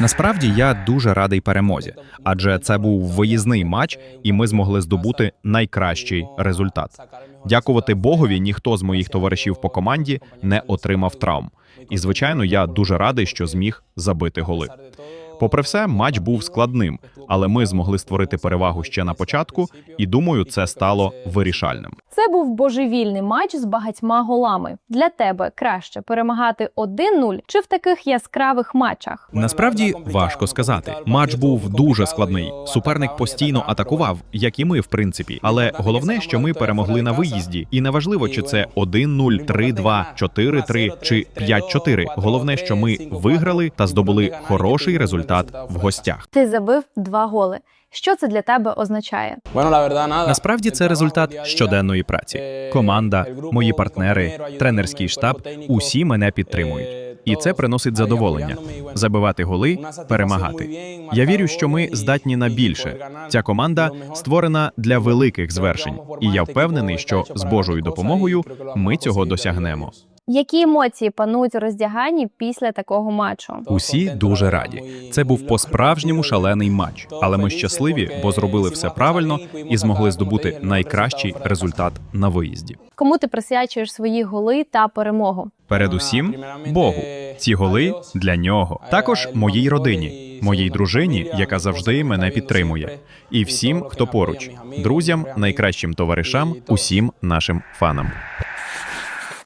Насправді я дуже радий перемозі, адже це був виїзний матч, і ми змогли здобути найкращий результат. Дякувати Богові, ніхто з моїх товаришів по команді не отримав травм. І звичайно, я дуже радий, що зміг забити голи. Попри все, матч був складним, але ми змогли створити перевагу ще на початку, і думаю, це стало вирішальним. Це був божевільний матч з багатьма голами. Для тебе краще перемагати 1-0 чи в таких яскравих матчах. Насправді важко сказати. Матч був дуже складний. Суперник постійно атакував, як і ми, в принципі. Але головне, що ми перемогли на виїзді, і неважливо, чи це 1-0, 3-2, 4-3 чи 5-4. Головне, що ми виграли та здобули хороший результат в гостях. Ти забив два голи. Що це для тебе означає? Насправді це результат щоденної праці. Команда, мої партнери, тренерський штаб усі мене підтримують. І це приносить задоволення забивати голи, перемагати. Я вірю, що ми здатні на більше. Ця команда створена для великих звершень, і я впевнений, що з Божою допомогою ми цього досягнемо. Які емоції панують у роздяганні після такого матчу? Усі дуже раді. Це був по-справжньому шалений матч, але ми щасливі, бо зробили все правильно і змогли здобути найкращий результат на виїзді. Кому ти присвячуєш свої голи та перемогу? Передусім, Богу. Ці голи для нього. Також моїй родині, моїй дружині, яка завжди мене підтримує, і всім, хто поруч, друзям, найкращим товаришам, усім нашим фанам.